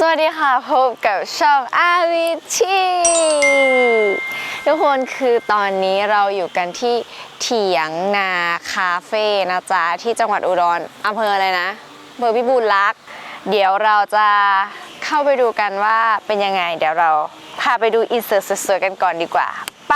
สวัสดีค่ะ พบกับช่องอาวิชีทุกคนคือตอนนี้เราอยู่กันที่เถียงนาคาเฟ่นะจ๊ะ ที่จังหวัดอุดรอำเภออะไรนะอำเภอพิบูลรักษ์เดี๋ยวเราจะเข้าไปดูกันว่าเป็นยังไง เดี๋ยวเราพาไปดูอินเสิร์ตสวยๆกันก่อนดีกว่า ไป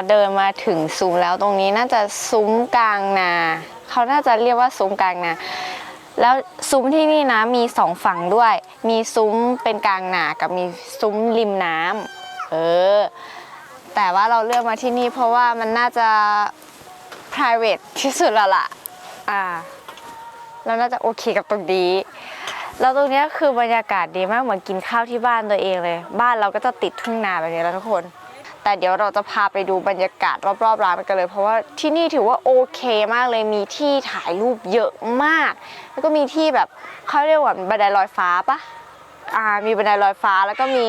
เราเดินมาถึงซุ้มแล้วตรงนี้น่าจะซุ้มกลางนาเขาน่าจะเรียกว่าซุ้มกลางนาแล้วซุ้มที่นี่นะมีสองฝั่งด้วย มีซุ้มเป็นกลางนากับมีซุ้มริมน้ำเออแต่ว่าเราเลือกมาที่นี่เพราะว่ามันน่าจะ private ที่สุดล้วล่ะอ่าเราน่าจะโอเคกับตรงนี้แล้วตรงนี้คือบรรยากาศดีมากเหมือนกินข้าวที่บ้านตัวเองเลย บ้านเราก็จะติดทุ่งนาแบบนี้แล้วทุกคน แต่เดี๋ยวเราจะพาไปดูบรรยากาศรอบๆร้านกันเลย เพราะว่าที่นี่ถือว่าโอเคมากเลยมีที่ถ่ายรูปเยอะมาก แล้วก็มีที่แบบเขาเรียกว่าบันไดลอยฟ้าปะอ่ามีบันไดลอยฟ้าแล้วก็มี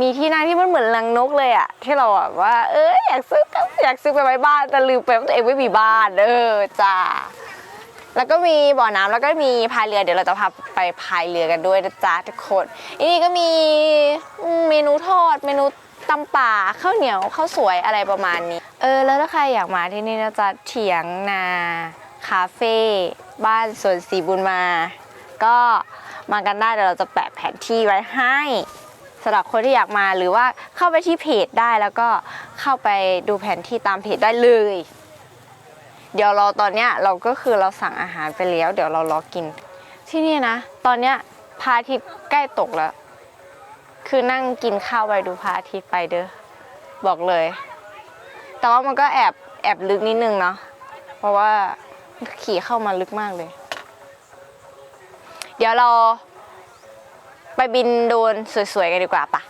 มีที่นั่งที่มันเหมือนลังนกเลยอะที่เราแบบว่า เอ้ยอยากซื้ออยากซื้อไปไว้บ้านแต่ลืมไปว่าตัวเองไม่มีบ้านเออจ้าแล้วก็มีบ่อน้ำแล้วก็มีพายเรือเดี๋ยวเราจะพาไปพายเรือกันด้วยนะจ๊ะทุกคนอันนี้ก็มีเมนูทอดเมนู ตำป่าข้าวเหนียวข้าวสวยอะไรประมาณนี้ เออ แล้วถ้าใครอยากมาที่นี่นะจ๊ะเถียงนาคาเฟ่บ้านสวนสีบุญมา ก็มากันได้เดี๋ยวเราจะแปะแผนที่ไว้ให้สำหรับคนที่อยากมาหรือว่าเข้าไปที่เพจได้แล้วก็เข้าไปดูแผนที่ตามเพจได้เลย เดี๋ยวเราตอนเนี้ยเราก็คือเราสั่งอาหารไปแล้ว เดี๋ยวเรารอกิน ที่นี่นะ ตอนเนี้ยพระอาทิตย์ใกล้ตกแล้ว คือนั่งกินข้าวไปดูพระอาทิตย์ไปเด้อบอกเลย แต่ว่ามันก็แอบแอบลึกนิดนึงเนาะเพราะว่าขี่เข้ามาลึกมากเลย เดี๋ยวเราไปบินโดนสวยๆกันดีกว่าปะ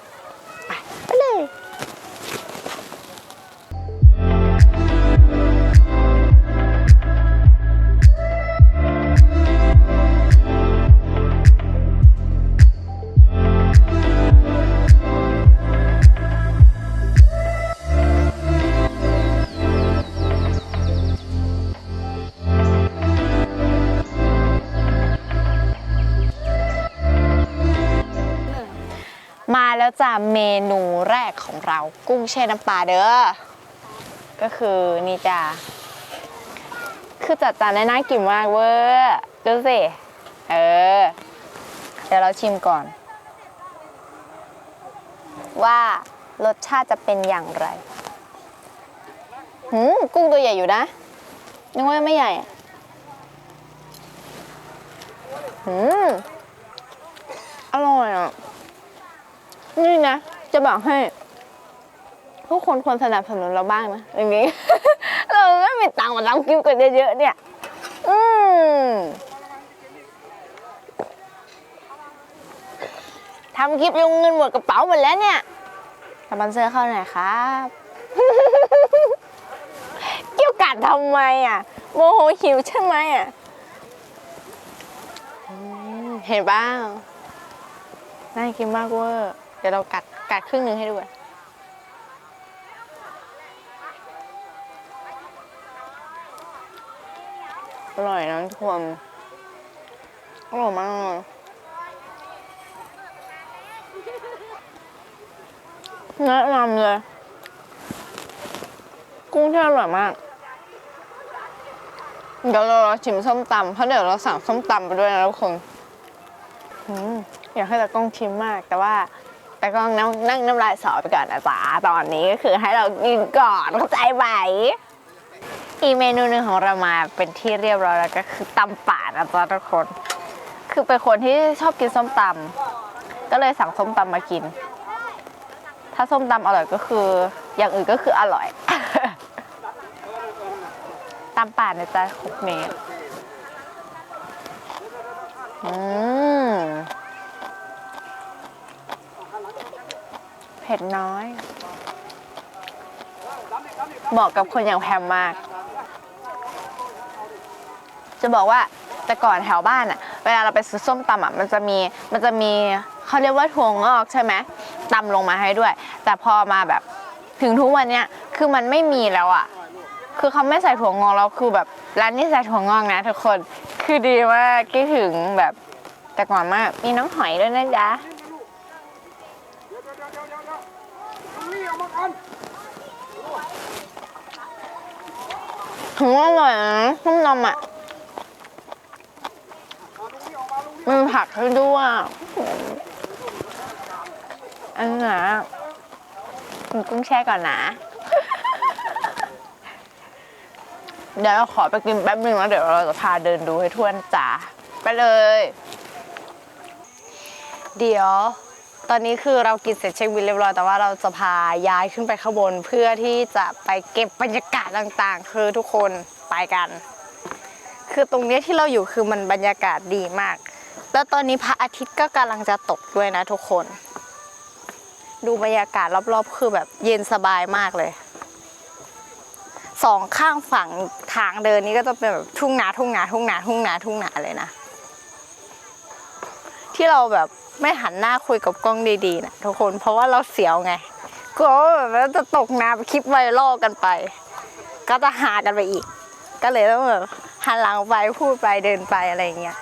แล้วจ้ะเมนูแรกของเรากุ้งแช่น้ำปลาเด้อ ก็คือนี่จ้ะคือจัดจานได้น่ากินมากเวอร์ดูสิ เออ เดี๋ยวเราชิมก่อน ว่ารสชาติจะเป็นอย่างไรหืมกุ้งตัวใหญ่อยู่นะ นึกว่าไม่ใหญ่หืมอร่อยอะ นี่นะ จะบอกให้ ทุกคนควรสนับสนุนเราบ้างนะอย่างนี้ เราไม่มีตังค์มาทำคลิปกันเยอะๆเนี่ย อืมทำคลิปลงเงินหมดกระเป๋าหมดแล้วเนี่ยสปอนเซอร์เข้าหน่อยครับ เกี่ยวกัดทำไมอะ โมโหหิวใช่ไหมอะเห็นบ้างน่ากินมากเวอร์ เดี๋ยวเรากัดกัดครึ่งหนึ่งให้ดูอะอร่อยนะทุกคนอร่อยมากเลยแนะนำเลย กุ้งที่อร่อยมาก เดี๋ยวเราชิมส้มตำเพราะเดี๋ยวเราสั่งส้มตำไปด้วยนะทุกคนอืมอยากให้ตากล้องชิมมาก แต่ว่า ตากล้องนั่งนั่งน้ำลายสอไปก่อนนะจ๊ะตอนนี้ก็คือให้เรากินก่อนเข้าใจไหมอีเมนูหนึ่งของเรามาเป็นที่เรียบร้อยแล้วก็คือตำป่านะจ๊ะทุกคน คือเป็นคนที่ชอบกินส้มตำก็เลยสั่งส้มตำมากิน ถ้าส้มตำอร่อยก็คือ อย่างอื่นก็คืออร่อยตำป่านะจ๊ะคุกเมตรอืม เผ็ดน้อยเหมาะกับคนอย่างแพมมาก จะบอกว่าแต่ก่อนแถวบ้านอะเวลาเราไปซื้อส้มตำอะมันจะมีมันจะมีเขาเรียกว่าถั่วงอกใช่ไหมตำลงมาให้ด้วย แต่พอมาแบบถึงทุกวันเนี้ยคือมันไม่มีแล้วอะคือเขาไม่ใส่ถั่วงอกแล้วคือแบบร้านนี้ใส่ถั่วงอกนะทุกคนคือดีมากคิดถึงแบบแต่ก่อนมากมีน้องหอยด้วยนะจ๊ะ ถึงว่าอร่อยนะส้มตำอะมันผักให้ด้วยอันนี้นะกินกุ้งแช่ก่อนนะ เดี๋ยวเราขอไปกินแป๊บนึงแล้วเดี๋ยวเราจะพาเดินดูให้ทั่วนจ๋าไปเลย เดี๋ยว ตอนนี้คือเรากินเสร็จเช็คบิลเรียบร้อยแต่ว่าเราจะพาย้ายขึ้นไปข้างบน เพื่อที่จะไปเก็บบรรยากาศต่างๆ คือทุกคนไปกัน คือตรงนี้ที่เราอยู่คือมันบรรยากาศดีมาก แล้วตอนนี้พระอาทิตย์ก็กำลังจะตกด้วยนะทุกคน ดูบรรยากาศรอบๆ คือแบบเย็นสบายมากเลยสองข้างฝั่งทางเดินนี้ก็จะเป็นแบบทุ่งนาทุ่งนาทุ่งนาทุ่งนาทุ่งนาเลยนะ ที่เราแบบไม่หันหน้าคุยกับกล้องดีๆนะทุกคนเพราะว่าเราเสียวไงกลัวว่าแบบว่าจะตกน้ำคลิปไวรัลกันไป ก็จะหากันไปอีก ก็เลยต้องแบบหันหลังไปพูดไปเดินไปอะไรอย่างเงี้ย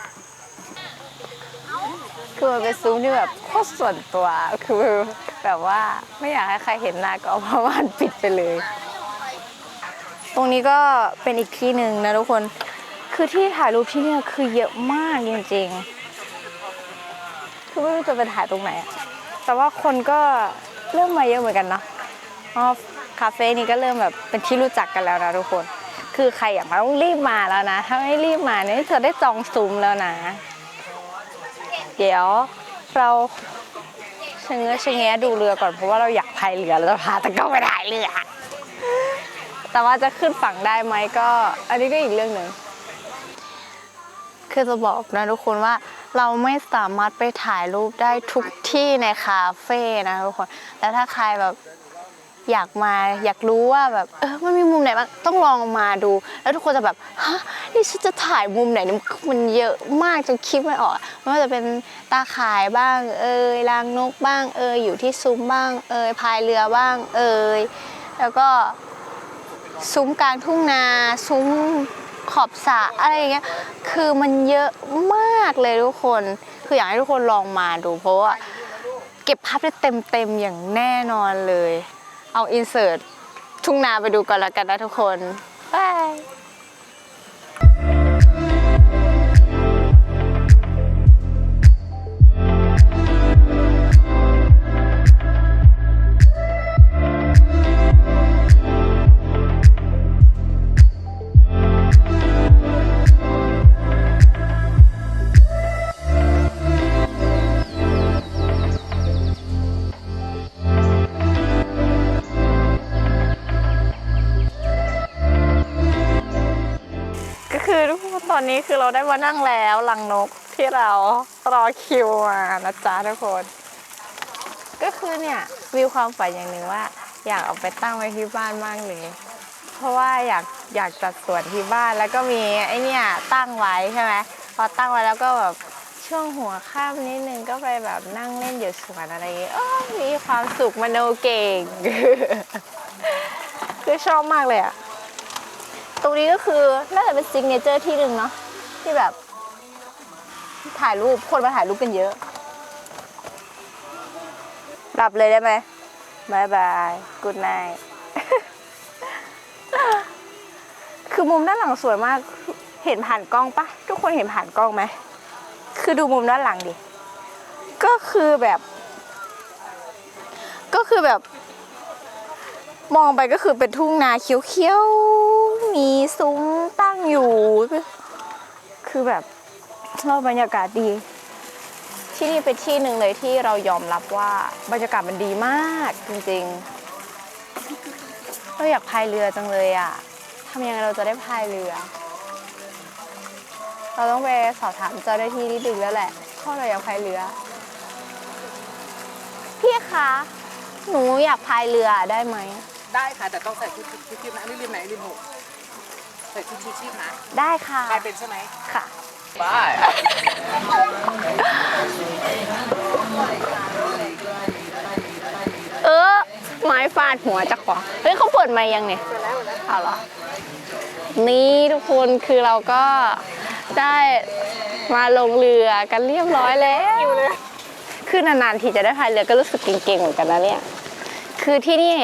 คือมันเป็นซูมที่แบบโคตรส่วนตัวคือแบบว่าไม่อยากให้ใครเห็นหน้าก็เอาผ้าม่านปิดไปเลย ตรงนี้ก็เป็นอีกที่หนึ่งนะทุกคน คือที่ถ่ายรูปที่เนี่ยคือเยอะมากจริงๆ คือไม่รู้จะไปถ่ายตรงไหนอะแต่ว่าคนก็เริ่มมาเยอะเหมือนกันเนาะอ๋อคาเฟ่นี้ก็เริ่มแบบเป็นที่รู้จักกันแล้วนะทุกคน คือใครอยากมาต้องรีบมาแล้วนะ ถ้าไม่รีบมาเนี่ยเธอได้จองซุ้มแล้วนะ เดี๋ยวเราชะเง้อชะแงดูเรือก่อนเพราะว่าเราอยากพายเรือเราจะพาตะเก้าไปถ่ายเรือ แต่ว่าจะขึ้นฝั่งได้ไหมก็ อันนี้ก็อีกเรื่องหนึ่งคือจะบอกนะทุกคนว่า เราไม่สามารถไปถ่ายรูปได้ทุกที่ในคาเฟ่นะทุกคน แล้วถ้าใครแบบอยากมาอยากรู้ว่าแบบเออมันมีมุมไหนบ้างต้องลองมาดู แล้วทุกคนจะแบบฮะนี่ฉันจะถ่ายมุมไหนมันเยอะมากจนคิดไม่ออกไม่ว่าจะเป็นตาข่ายบ้าง เอ่ยรางนกบ้าง เอ่ยอยู่ที่ซุ้มบ้าง เอ่ยพายเรือบ้าง เอ่ยแล้วก็ซุ้มกลางทุ่งนาซุ้ม ขอบสระอะไรอย่างเงี้ย คือมันเยอะมากเลยทุกคน คืออยากให้ทุกคนลองมาดู เพราะว่าเก็บภาพได้เต็มๆอย่างแน่นอนเลย เอาอินเสิร์ตทุ่งนาไปดูก่อนแล้วกันนะทุกคนบาย นี้คือเราได้มานั่งแล้วลังนกที่เรารอคิวมานะจ๊ะทุกคน ก็คือเนี่ยวิวความฝันอย่างหนึ่งว่า อยากเอาไปตั้งไว้ที่บ้านมากเลย เพราะว่าอยากอยากจัดสวนที่บ้านแล้วก็มีไอเนี่ยตั้งไว้ใช่ไหมพอตั้งไว้แล้วก็แบบช่วงหัวค่ำนิดนึงก็ไปแบบนั่งเล่นอยู่สวนอะไรอย่างเงี้ยโอ้ยมีความสุขมโนเก่ง คือชอบมากเลยอะตรงนี้ก็คือน่าจะเป็นซิงเนเจอร์ที่หนึ่งเนาะ ที่แบบ ถ่ายรูปคนมาถ่ายรูปกันเยอะ หลับเลยได้ไหมบายบายกูดไนคือมุมด้านหลังสวยมาก เห็นผ่านกล้องปะทุกคนเห็นผ่านกล้องไหม คือดูมุมด้านหลังดิ ก็คือแบบ ก็คือแบบ มองไปก็คือเป็นทุ่งนาเขียวๆ มีซุ้มตั้งอยู่ คือแบบเราบรรยากาศดี ที่นี่เป็นที่หนึ่งเลยที่เรายอมรับว่าบรรยากาศมันดีมากจริงๆ เราอยากพายเรือจังเลยอะทำยังไงเราจะได้พายเรือ เราต้องไปสอบถามเจ้าหน้าที่นิดนึงแล้วแหละเพราะเราอยากพายเรือ พี่คะ หนูอยากพายเรือได้ไหม ได้ค่ะ แต่ต้องใส่ชุดชุดชุดนะอันนี้ริมไหนริมหก ใส่ชุดชูชีพนะได้ค่ะใครเป็นใช่ไหมค่ะ บ้าเออไม้ฟาดหัวจะขวาเฮ้ยเขาเปิดไม้ยังเนี่ยเอาเหรอ นี่ทุกคนคือเราก็ได้มาลงเรือกันเรียบร้อยแล้วคือนานๆทีจะได้พายเรือก็รู้สึกเก่งๆเหมือนกันนะเนี่ย คือที่นี่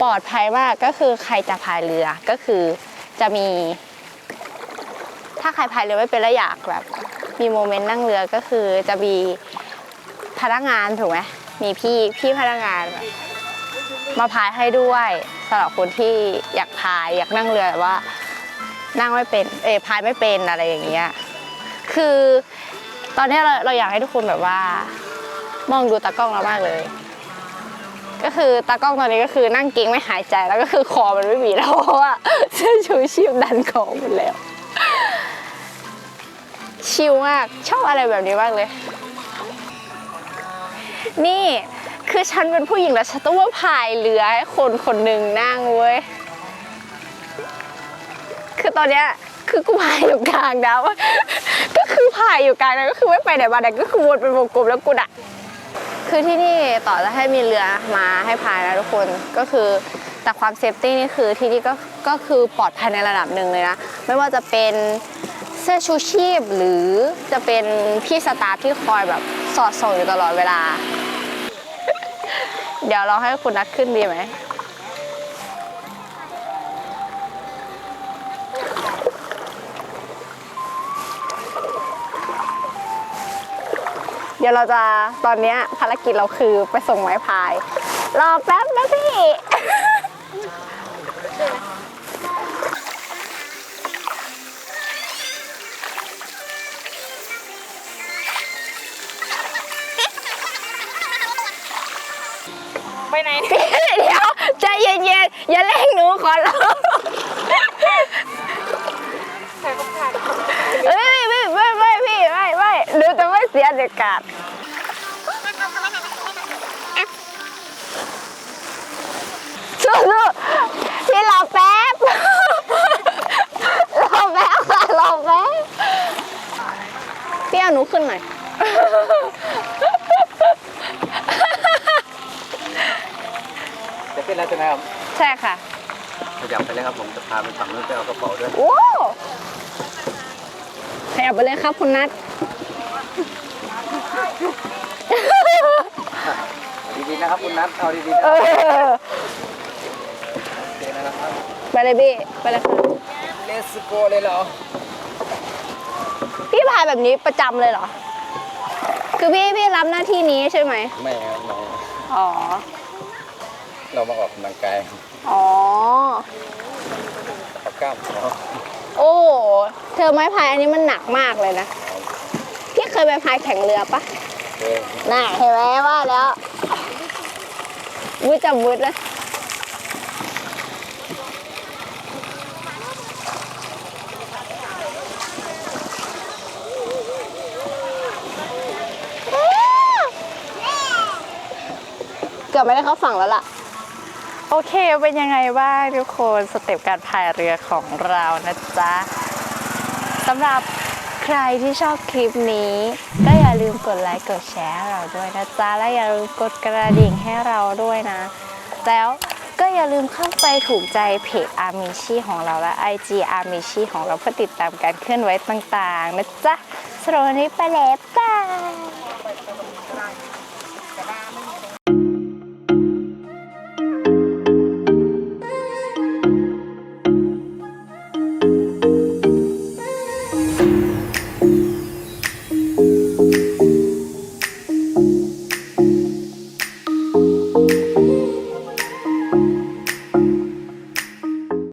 ปลอดภัยมากก็คือใครจะพายเรือก็คือ จะมี ถ้าใครพายเรือไม่เป็นแล้วอยากแบบ มีโมเมนต์นั่งเรือก็คือจะมีพนักงานถูกไหมมีพี่พี่พนักงานแบบมาพายให้ด้วยสำหรับคนที่อยากพายอยากนั่งเรือแต่ว่า นั่งไม่เป็นเออพายไม่เป็นอะไรอย่างเงี้ยคือตอนนี้เราเราอยากให้ทุกคนแบบว่า มองดูตากล้องเรามากเลย ก็คือตากล้องตอนนี้ก็คือนั่งเก่งไม่หายใจแล้วก็คือคอมันไม่มีแล้วเพราะว่าเสื้อชูชีพดันคอหมดแล้ว ชิลมากชอบอะไรแบบนี้มากเลย นี่คือฉันเป็นผู้หญิงแล้วฉันต้องว่าพายเรือให้คนคนหนึ่งนั่งเว้ยคือตอนเนี้ยคือกูพายอยู่กลางน้ำก็คือพายอยู่กลางน้ำก็คือไม่ไปไหนมาไหนก็คือวนเป็นวงกลมแล้วกูอะ คือที่นี่ต่อจะให้มีเรือมาให้พายนะทุกคนก็คือแต่ความเซฟตี้นี่คือที่นี่ก็ก็คือปลอดภัยในระดับหนึ่งเลยนะ ไม่ว่าจะเป็นเสื้อชูชีพหรือจะเป็นพี่สตาฟที่คอยแบบสอดส่องอยู่ตลอดเวลา เดี๋ยวเราให้คุณนัดขึ้นดีไหม เดี๋ยวเราจะตอนนี้ภารกิจเราคือไปส่งไม้พาย รอแป๊บ ไม่เสียเด็ดขาดสู้ๆพี่รอแป๊บ รอแป๊บค่ะรอแป๊บพี่เอาหนูขึ้นหน่อย จะเป็นแล้วใช่ไหมครับ ใช่ค่ะ ขยับไปเลยครับผมจะพาไปฝั่งนู้นไปเอากระเป๋าด้วย โอ้ขยับไปเลยครับคุณนัท ดีๆนะครับคุณนัทเอาดีๆนะเออโอเคนะครับ ไปเลยพี่ไปเลยค่ะเลสโกเลยเหรอ พี่พายแบบนี้ประจำเลยเหรอ คือพี่พี่รับหน้าที่นี้ใช่ไหม ไม่ครับเราอ๋อ เรามาออกกำลังกายอ๋อขับกล้ามเนาะโอ้โหเธอไม้พายอันนี้มันหนักมากเลยนะพี่เค ยไปพายแข่งเรือปะเออน่าเห็นไหมว่าแล้ววุ้ยจับวุ้ยนะเกือบไม่ได้เข้าฝั่งแล้วล่ะ โอเค เป็นยังไงบ้างทุกคน สเต็ปการพายเรือของเรานะจ๊ะสำหรับ ใครที่ชอบคลิปนี้ ก็อย่าลืมกดไลค์กดแชร์ให้เราด้วยนะจ๊ะ และอย่าลืมกดกระดิ่งให้เราด้วยนะ แล้วก็อย่าลืมเข้าไปถูกใจเพจอาร์มิชีของเราและ IG อาร์มิชีของเราเพื่อติดตามการเคลื่อนไหวต่างๆนะจ๊ะสำหรับวันนี้ไปแล้วบาย